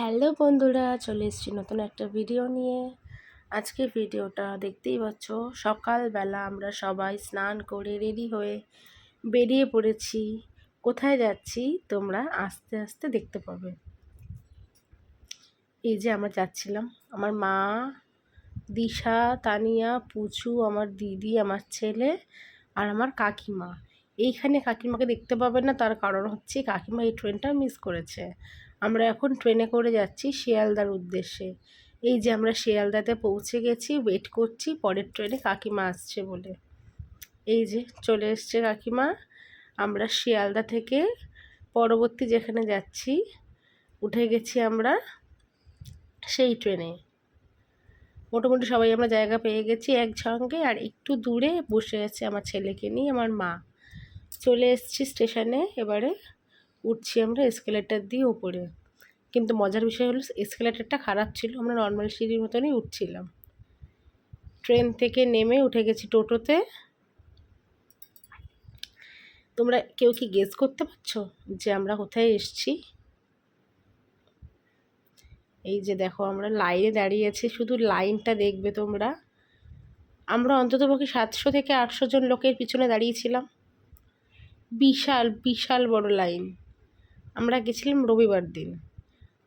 Hello বন্ধুরা, চলে এসেছি নতুন একটা ভিডিও নিয়ে। আজকে ভিডিওটা দেখতেই পাচ্ছ, সকালবেলা আমরা সবাই স্নান করে রেডি হয়ে বেরিয়ে পড়েছি। কোথায় যাচ্ছি তোমরা আস্তে আস্তে দেখতে পাবে। এই যে আমরা যাচ্ছিলাম, আমার মা, দিশা, তানিয়া, পুচু, আমার দিদি, আমার ছেলে আর আমার কাকিমা। এইখানে কাকিমাকে দেখতে পাবে না, তার কারণ হচ্ছে কাকিমা এই ট্রেনটা মিস করেছে। আমরা এখন ট্রেনে করে যাচ্ছি শিয়ালদার উদ্দেশ্যে। এই যে আমরা শিয়ালদাতে পৌঁছে গেছি ওয়েট করছি, পরের ট্রেনে কাকিমা আসছে বলে। এই যে চলে এসছে কাকিমা। আমরা শিয়ালদা থেকে পরবর্তী যেখানে যাচ্ছি, উঠে গেছি আমরা সেই ট্রেনে। মোটামুটি সবাই আমরা জায়গা পেয়ে গেছি একসঙ্গে আর একটু দূরে বসে আছে আমার ছেলেকে নিয়ে, আমার মা। চলে এসছি স্টেশনে এবারে। উঠছি আমরা এসকেলেটার দিয়ে ওপরে কিন্তু মজার বিষয় হলো এসকেলেটারটা খারাপ ছিল, আমরা নর্মাল সিঁড়ির মতনই উঠছিলাম। ট্রেন থেকে নেমে উঠে গেছি টোটোতে। তোমরা কেউ কি গেস করতে পারছ যে আমরা কোথায় এসছি? এই যে দেখো, আমরা লাইনে দাঁড়িয়ে আছি, শুধু লাইনটা দেখবে তোমরা। আমরা অন্ততপক্ষে সাতশো থেকে আটশো জন লোকের পিছনে দাঁড়িয়েছিলাম বিশাল বিশাল বড় লাইন আমরা গেছিলাম রবিবার দিন।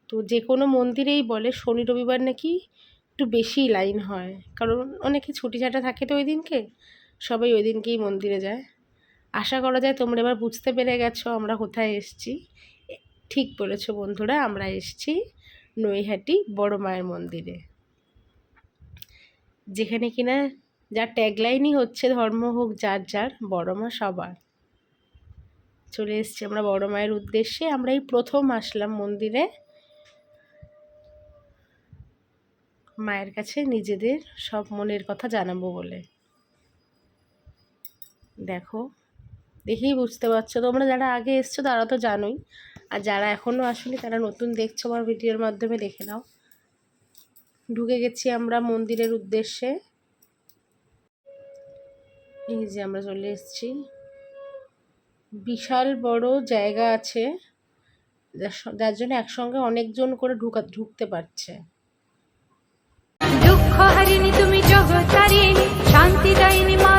তো যে কোনো মন্দিরেই বলে শনি রবিবার নাকি একটু বেশি লাইন হয়। কারণ অনেকে ছুটি ছাটা থাকে তো ওই দিনকে সবাই ওই দিনকেই মন্দিরে যায়। আশা করা যায় তোমরা এবার বুঝতে পেরে গেছো আমরা কোথায় এসছি। ঠিক বলেছ বন্ধুরা, আমরা এসছি নৈহাটি বড় মায়ের মন্দিরে। যেখানে কিনা যার ট্যাগলাইনই হচ্ছে ধর্ম হোক, যার যার, বড় মা সবার। চলে এসছি আমরা বড় মায়ের উদ্দেশ্যে। আমরা এই প্রথম আসলাম মন্দিরে। মায়ের কাছে নিজেদের সব মনের কথা জানাব বলে। দেখো, দেখেই বুঝতে পারছ, তোমরা যারা আগে এসছো তারা তো জানোই। আর যারা এখনও আসেনি, তারা নতুন দেখছ আমার ভিডিওর মাধ্যমে দেখে নাও। ঢুকে গেছি আমরা মন্দিরের উদ্দেশ্যে। এই যে আমরা চলে এসেছি। বিশাল বড় জায়গা আছে। যার জন্য একসঙ্গে অনেকজন করে ঢুকা, ঢুকতে পারছে। দুঃখ হারিনি তুমি জগতারিণী শান্তি দায়িনী মা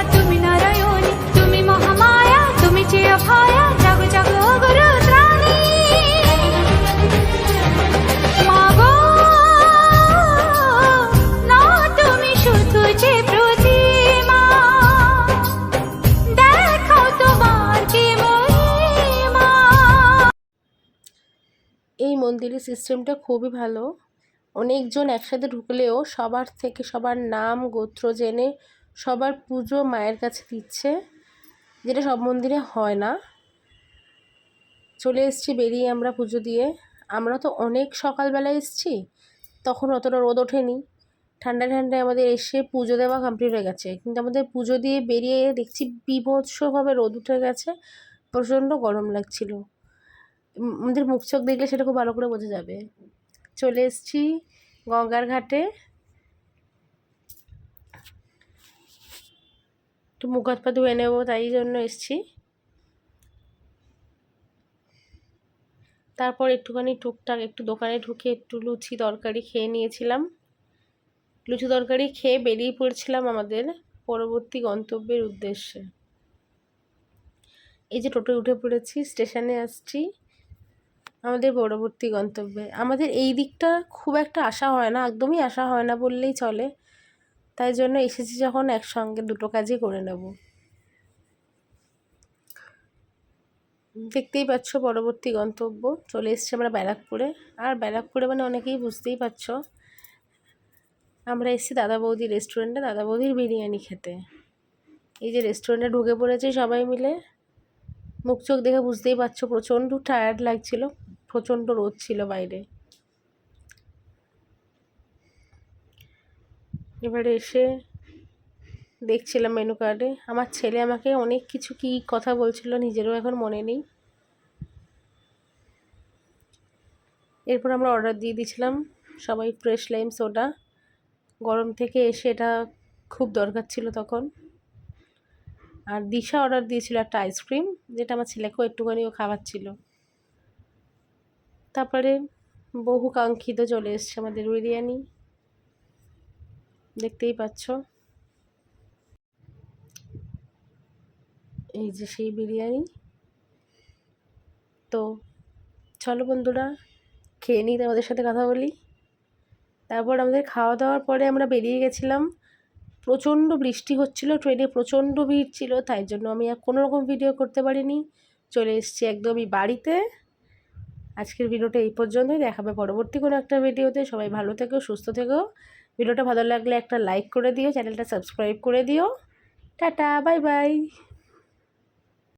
মন্দিরের সিস্টেমটা খুবই ভালো। অনেকজন একসাথে ঢুকলেও সবার থেকে সবার নাম, গোত্র জেনে সবার পুজো মায়ের কাছে দিচ্ছে, যেটা সব মন্দিরে হয় না। চলে এসেছি বেরিয়ে আমরা পুজো দিয়ে। আমরা তো অনেক সকালবেলা এসছি, তখন অতটা রোদ ওঠেনি। ঠান্ডা ঠান্ডায় আমাদের এসে পুজো দেওয়া কমপ্লিট হয়ে গেছে। কিন্তু আমাদের পুজো দিয়ে বেরিয়ে দেখছি বিভৎসভাবে রোদ উঠে গেছে, প্রচণ্ড গরম লাগছিল। আমাদের মুখ চোখ দেখলে সেটা খুব ভালো করে বোঝা যাবে। চলে এসছি গঙ্গার ঘাটে। একটু মুখ হাত পা ধুয়ে নেব, তাই জন্য এসছি। তারপর একটুখানি টুকটাক একটু দোকানে ঢুকে একটু লুচি তরকারি খেয়ে নিয়েছিলাম। লুচি তরকারি খেয়ে বেরিয়ে পড়েছিলাম আমাদের পরবর্তী গন্তব্যের উদ্দেশ্যে। এই যে টোটোয় উঠে পড়েছি, স্টেশনে আসছি। আমাদের পরবর্তী গন্তব্যে। আমাদের এই দিকটা খুব একটা আশা হয় না, একদমই আশা হয় না বললেই চলে। তাই জন্য এসেছি যখন একসঙ্গে দুটো কাজই করে নেব। দেখতেই পাচ্ছ পরবর্তী গন্তব্য। চলে এসেছি আমরা ব্যারাকপুরে। আর ব্যারাকপুরে মানে অনেকেই বুঝতেই পারছ। আমরা এসেছি দাদা বৌদি রেস্টুরেন্টে দাদা বৌদির বিরিয়ানি খেতে। এই যে রেস্টুরেন্টে ঢুকে পড়েছি সবাই মিলে। মুখ চোখ দেখে বুঝতেই পারছ, প্রচণ্ড টায়ার্ড লাগছিল। প্রচণ্ড রোদ ছিল বাইরে। এবারে এসে দেখছিলাম মেনু কার্ডে আমার ছেলে আমাকে অনেক কিছু কি কথা বলছিল নিজেরও এখন মনে নেই। এরপর আমরা অর্ডার দিয়ে দিয়েছিলাম সবাই ফ্রেশ লাইম সোডা গরম থেকে এসে এটা খুব দরকার ছিল তখন। আর দিশা অর্ডার দিয়েছিল একটা আইসক্রিম যেটা আমার ছেলেকেও একটুখানিও খাওয়াচ্ছিল। তারপরে বহু কাঙ্ক্ষিত চলে এসছে আমাদের বিরিয়ানি। দেখতেই পাচ্ছ। এই যে সেই বিরিয়ানি। তো চলো বন্ধুরা, খেয়ে নিই তোমাদের সাথে কথা বলি। তারপর আমাদের খাওয়া দাওয়ার পরে আমরা বেরিয়ে গেছিলাম। প্রচণ্ড বৃষ্টি হচ্ছিল, ট্রেনে প্রচণ্ড ভিড় ছিল, তাই জন্য আমি আর কোনো রকম ভিডিও করতে পারিনি। চলে এসেছি একদমই বাড়িতে। আজকের ভিডিওটা এই পর্যন্তই। দেখাবে পরবর্তী কোনো একটা ভিডিওতে। সবাই ভালো থেকো, সুস্থ থেকো। ভিডিওটা ভালো লাগলে একটা লাইক করে দিও, চ্যানেলটা সাবস্ক্রাইব করে দিও। Tata bye bye